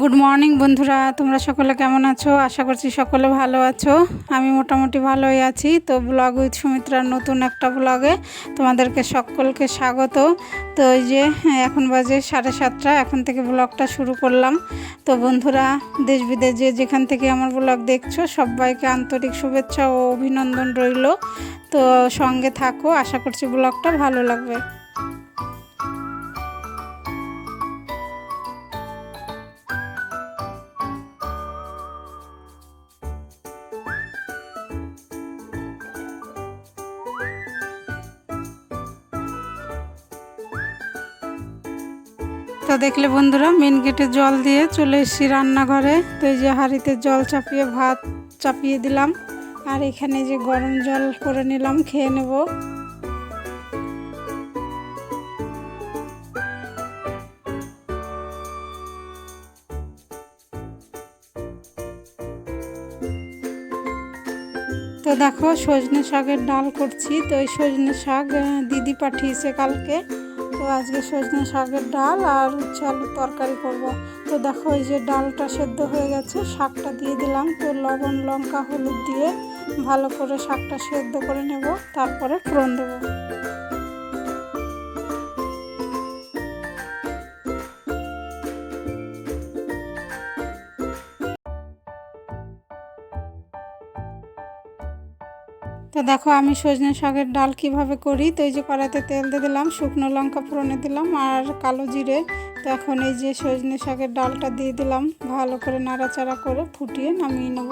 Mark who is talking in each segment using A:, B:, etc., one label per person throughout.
A: Good morning বন্ধুরা। তোমরা সকলে কেমন আছো? আশা করছি সকলে ভালো আছো। আমি মোটামুটি ভালোই আছি। তো ব্লগ উইথ সুমিত্রার নতুন একটা ব্লগে তোমাদেরকে সকলকে স্বাগত। তো এই যে, এখন বাজে সাড়ে সাতটা। এখন থেকে ব্লগটা শুরু করলাম। তো বন্ধুরা, দেশ বিদেশ যে যেখান থেকে আমার ব্লগ দেখছ, সবাইকে আন্তরিক শুভেচ্ছা ও অভিনন্দন রইল। তো সঙ্গে থাকো। আশা করছি ব্লগটা ভালো লাগবে। দেখলে বন্ধুরা মেন গেটে জল দিয়ে চলে এসেছি রান্নাঘরে। তো এই যে হাঁড়িতে জল চাপিয়ে, ভাত চাপিয়ে দিলাম। আর এখানে যে গরম জল করে নিলাম, খেয়ে নেব। তো দেখো, সজনে শাকের ডাল করছি। তো এই সজনে শাক দিদি পাঠিয়েছে কালকে। আজকে সজনে শাকের ডাল আর হচ্ছে আলুর তরকারি করব। তো দেখো এই যে ডালটা সেদ্ধ হয়ে গেছে, শাকটা দিয়ে দিলাম। তো লবণ, লঙ্কা, হলুদ দিয়ে ভালো করে শাকটা সেদ্ধ করে নেব, তারপরে ফোড়ন দেবো। দেখো আমি সজনে শাকের ডাল কীভাবে করি? তো এই যে কড়াইতে তেল দিয়ে দিলাম, শুকনো লঙ্কা ফোড়নে দিলাম আর কালো জিরে। তো এখন এই যে সজনে শাকের ডালটা দিয়ে দিলাম, ভালো করে নাড়াচাড়া করে ফুটিয়ে নামিয়ে নেব।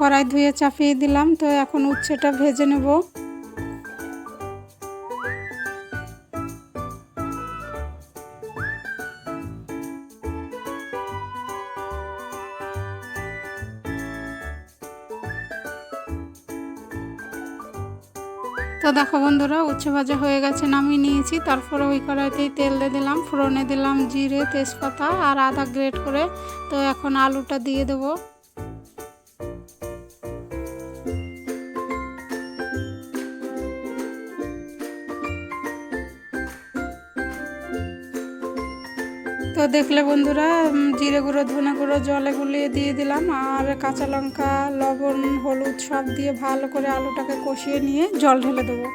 A: কড়াই ধুয়ে চাপিয়ে দিলাম, তো এখন উচ্ছেটা ভেজে নেব। তো দেখো বন্ধুরা, উচ্ছে ভাজা হয়ে গেছে, নামিয়ে নিয়েছি। তারপরে ওই কড়াইতেই তেল দিয়ে দিলাম, ফোড়নে দিলাম জিরে, তেজপাতা আর আদা গ্রেট করে। তো এখন আলুটা দিয়ে দেবো। দেখলে বন্ধুরা জিরে গুঁড়ো, ধনে গুঁড়ো, জলে গুলিয়ে দিয়ে দিলাম, আর কাঁচা লঙ্কা, লবণ, হলুদ সব দিয়ে ভালো করে আলুটাকে কষিয়ে নিয়ে জল ঢেলে দেবো।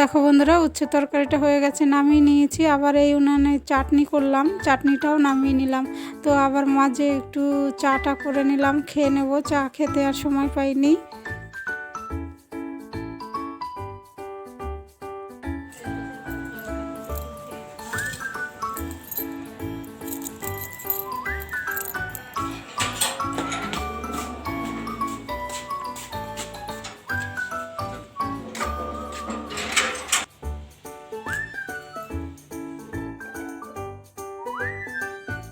A: দেখো বন্ধুরা, উচ্ছে তরকারিটা হয়ে গেছে, নামিয়ে নিয়েছি। আবার এই উনানে চাটনি করলাম, চাটনিটাও নামিয়ে নিলাম। তো আবার মাঝে একটু চাটা করে নিলাম, খেয়ে নেব। চা খেতে আর সময় পাইনি।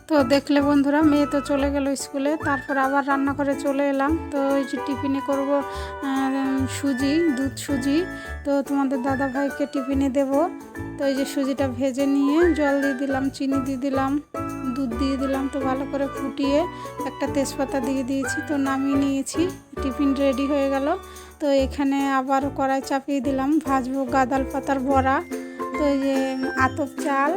A: তো দেখলে বন্ধুরা, মেয়ে তো চলে গেল স্কুলে, তারপর আবার রান্না করে চলে এলাম। তো ওই যে টিফিনে করব সুজি, দুধ সুজি। তো তোমাদের দাদা ভাইকে টিফিনে দেব। তো এই যে সুজিটা ভেজে নিয়ে জল দিয়ে দিলাম, চিনি দিয়ে দিলাম, দুধ দিয়ে দিলাম, তো ভালো করে ফুটিয়ে একটা তেজপাতা দিয়ে দিয়েছি, তো নামিয়ে নিয়েছি। টিফিন রেডি হয়ে গেল। তো এখানে আবার কড়াই চাপিয়ে দিলাম, ভাজবো গাদাল পাতার বড়া। তো এই যে আতপ চাল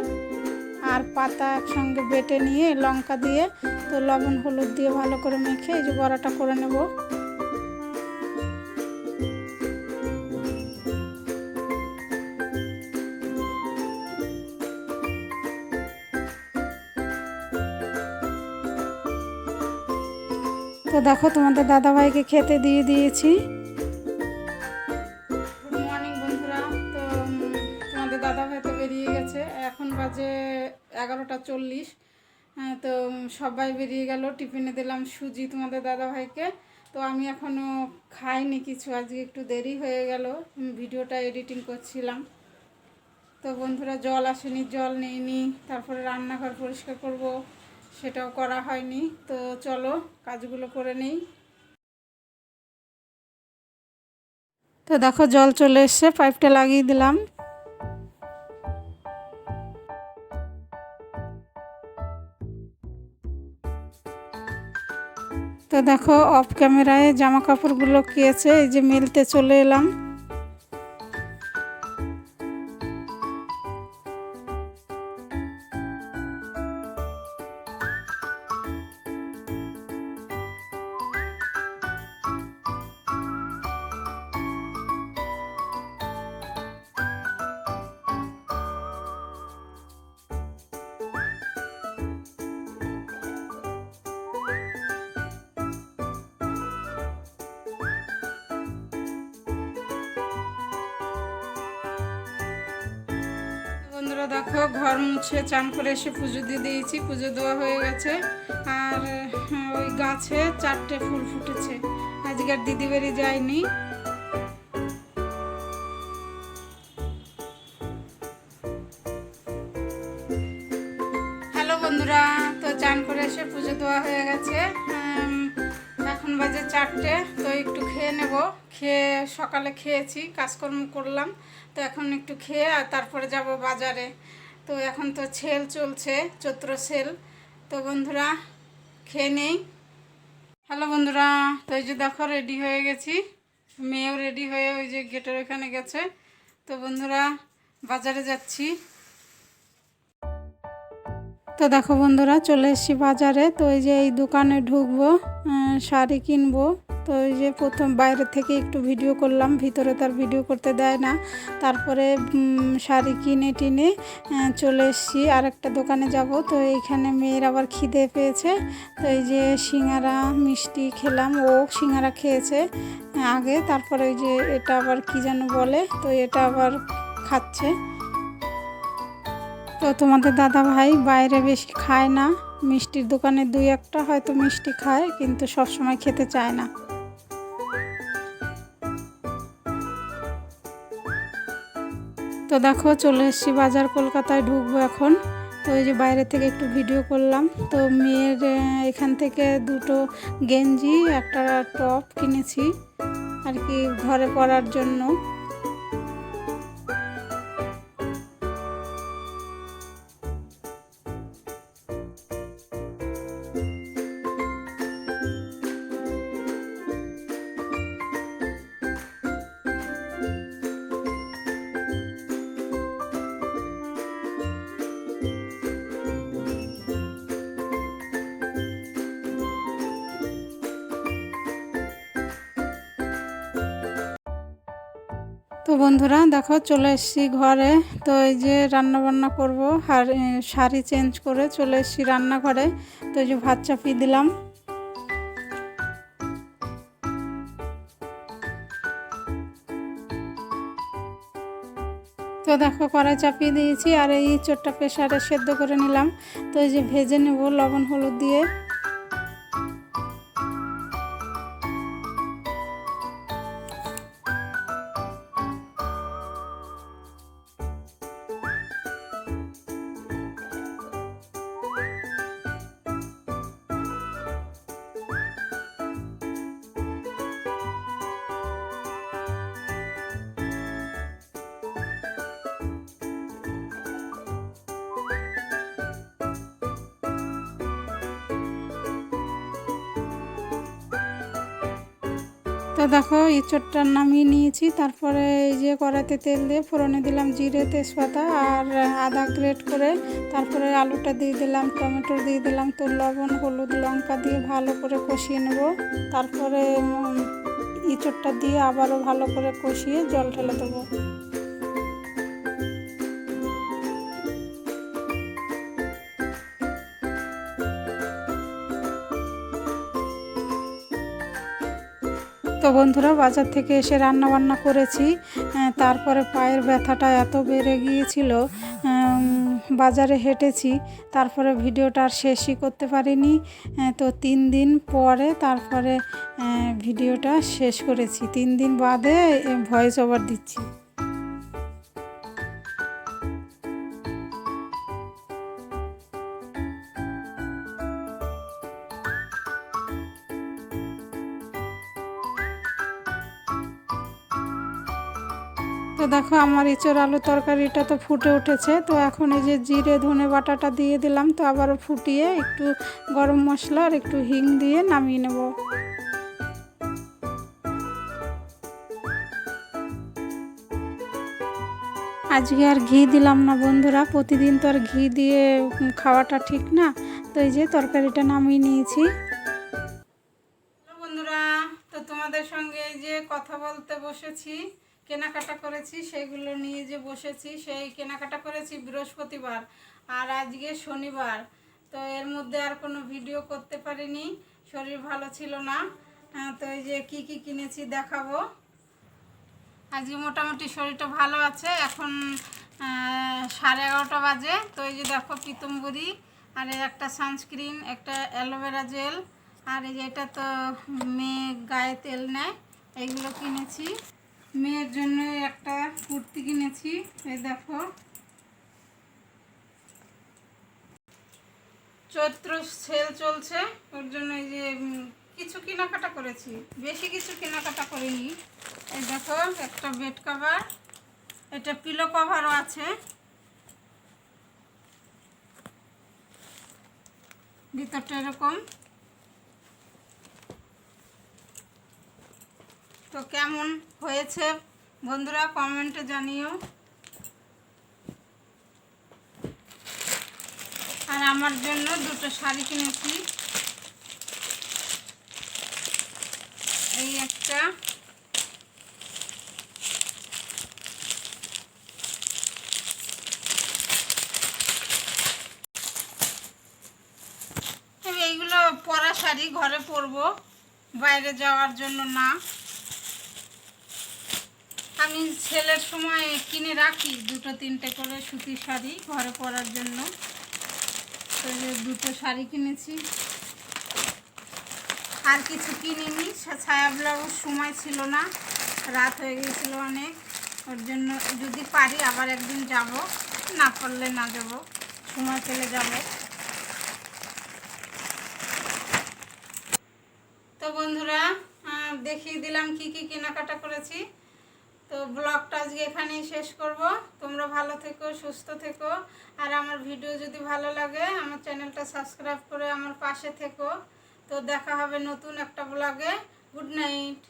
A: আর পাতা একসঙ্গে বেটে নিয়ে লঙ্কা দিয়ে, তো লবণ, হলুদ দিয়ে ভালো করে মেখে এই যে বড়াটা করে নেব। তো দেখো তোমাদের দাদাভাইকে খেতে দিয়ে দিয়েছি। হ্যাঁ, তো সবাই বেরিয়ে গেল, টিফিনে দিলাম সুজি তোমাদের দাদাভাইকে। তো আমি এখনও খাইনি কিছু, আজকে একটু দেরি হয়ে গেল ভিডিওটা এডিটিং করছিলাম। তো বন্ধুরা, জল আসেনি, জল নিইনি, তারপরে রান্নাঘর পরিষ্কার করব, সেটাও করা হয়নি। তো চলো, কাজগুলো করে নেই। তো দেখো, জল চলে এসছে পাইপটা লাগিয়ে দিলাম। তো দেখো অফ ক্যামেরায় জামা কাপড়গুলো কেছে এই যে মিলতে চলে এলাম। বন্ধুরা দেখো ঘর মুছে চান করে এসে পুজো দিয়ে দিয়েছি পুজো দেওয়া হয়ে গেছে। আর হ্যাঁ, ওই গাছে চারটে ফুল ফুটেছে। আজকের দিদি বাড়ি যায়নি। হ্যালো বন্ধুরা তো চান করে এসে পুজো দেওয়া হয়ে গেছে। বাজে চারটে, তো একটু খেয়ে নেব। খেয়ে সকালে খেয়েছি, কাজকর্ম করলাম। তো এখন একটু খেয়ে আর তারপরে যাব বাজারে। তো এখন তো সেল চলছে, চৈত্র সেল। তো বন্ধুরা, খেয়ে নেই। হ্যালো বন্ধুরা, তো এই যে দেখো রেডি হয়ে গেছি। মেয়েও রেডি হয়ে ওই যে গেটের ওখানে গেছে। তো বন্ধুরা, বাজারে যাচ্ছি। তো দেখো বন্ধুরা, চলে এসেছি বাজারে। তো এই যে এই দোকানে ঢুকবো শাড়ি কিনবো। তো এই যে প্রথম বাইরে থেকে একটু ভিডিও করলাম, ভিতরে তার ভিডিও করতে দেয় না। তারপরে শাড়ি কিনে টিনে চলে এসেছি আর একটা দোকানে যাব। তো এইখানে মেয়ের আবার খিদে পেয়েছে। তো এই যে সিঙ্গারা, মিষ্টি খেলাম। ও সিঙ্গারা খেয়েছে আগে। তারপরে ওই যে এটা আবার কি যেন বলে, তো এটা আবার খাচ্ছে। তো তোমাদের দাদা ভাই বাইরে বেশি খায় না। মিষ্টির দোকানে দুই একটা হয়তো মিষ্টি খায়, কিন্তু সব সময় খেতে চায় না। তো দেখো, চলে এসেছি বাজার কলকাতায় ঢুকবো এখন। তো ওই যে বাইরে থেকে একটু ভিডিও করলাম। তো মেয়ের এখান থেকে দুটো গেঞ্জি, একটা টপ কিনেছি। আর কি ঘরে পরার জন্য। তো বন্ধুরা, দেখো চলে এসেছি ঘরে। তো এই যে রান্না বান্না করব আর শাড়ি চেঞ্জ করে চলে এসেছি রান্নাঘরে। তো এই যে ভাত চাপিয়ে দিলাম। তো দেখো কড়াই চাপিয়ে দিয়েছি আর এই চোরটা প্রেশারে সেদ্ধ করে নিলাম। তো এই যে ভেজে নেব লবণ, হলুদ দিয়ে। তো দেখো ইঁচড়টা নামিয়ে নিয়েছি। তারপরে এই যে কড়াতে তেল দিয়ে ফোড়নে দিলাম জিরে, তেজপাতা আর আদা গ্রেট করে। তারপরে আলুটা দিয়ে দিলাম, টমেটো দিয়ে দিলাম, তো লবণ, হলুদ, লঙ্কা দিয়ে ভালো করে কষিয়ে নেব। তারপরে ইঁচড়টা দিয়ে আবারও ভালো করে কষিয়ে জল ঢেলে দেবো। বন্ধুরা বাজার থেকে এসে রান্না বান্না করেছি তারপরে পায়ের ব্যথাটা এত বেড়ে গিয়েছিল বাজারে হেঁটেছি, তারপরে ভিডিওটা আর শেষই করতে পারিনি তো তিন দিন পরে তারপরে ভিডিওটা শেষ করেছি, তিন দিন বাদে ভয়েস ওভার দিচ্ছি। তো দেখো আমার ইঁচড় আলু তরকারিটা তো ফুটে উঠেছে। তো এখন এই যে জিরে, ধনে বাটাটা দিয়ে দিলাম। তো আবারও ফুটিয়ে একটু গরম মশলা আর একটু হিং দিয়ে নামিয়ে নেব। আজকে আর ঘি দিলাম না বন্ধুরা। প্রতিদিন তো আর ঘি দিয়ে খাওয়াটা ঠিক না। তো এই যে তরকারিটা নামিয়ে নিয়েছি। বন্ধুরা, তো তোমাদের সঙ্গে এই যে কথা বলতে বসেছি। কেনাকাটা করেছি, সেগুলো নিয়ে যে বসেছি, সেই কেনাকাটা করেছি বৃহস্পতিবার আর আজকে শনিবার। তো এর মধ্যে আর কোনো ভিডিও করতে পারিনি, শরীর ভালো ছিল না। তো এই যে কি কি কিনেছি দেখাবো। আজকে মোটামুটি শরীরটা ভালো আছে, এখন সাড়ে এগারোটা বাজে। তো এই যে দেখো পিতম্বরি আর একটা সানস্ক্রিন, একটা অ্যালোভেরা জেল, আর এই যে এটা তো মেয়ে গায়ে তেল নেয় এইগুলো কিনেছি। মেয়ের জন্য একটা কুর্তি কিনেছি, এই দেখো। চৈত্র সেল চলছে, ওর জন্য এই যে কিছু কেনাকাটা করেছি, বেশি কিছু কেনাকাটা করিনি। এই দেখো, একটা বেড কভার, এটা পিলো কভারও আছে। ভিতরটা এরকম। তো কেমন হয়েছে বন্ধুরা কমেন্টে জানিও। আর আমার জন্য দুটো শাড়ি কিনেছি। এই একটা। এইগুলো পরা শাড়ি ঘরে পরবো, বাইরে যাওয়ার জন্য না। আমি ছেলের সময় কিনে রাখি, দুটো তিনটে করে সুতির শাড়ি ঘরে পরার জন্য। তো দুটো শাড়ি কিনেছি। আর কিছু কিনিনি ছায়া ব্লাউজ সময় ছিল না, রাত হয়ে গিয়েছিল অনেক। ওর জন্য যদি পারি আবার একদিন যাব, না পারলে না যাব, সময় পেলে যাব। তো বন্ধুরা দেখিয়ে দিলাম কি কি কেনাকাটা করেছি। তো ব্লগটা আজকে এখানেই শেষ করব। তোমরা ভালো থেকো, সুস্থ থেকো। আর আমার ভিডিও যদি ভালো লাগে, আমার চ্যানেলটা সাবস্ক্রাইব করে আমার পাশে থেকো। তো দেখা হবে নতুন একটা ব্লগে গুড নাইট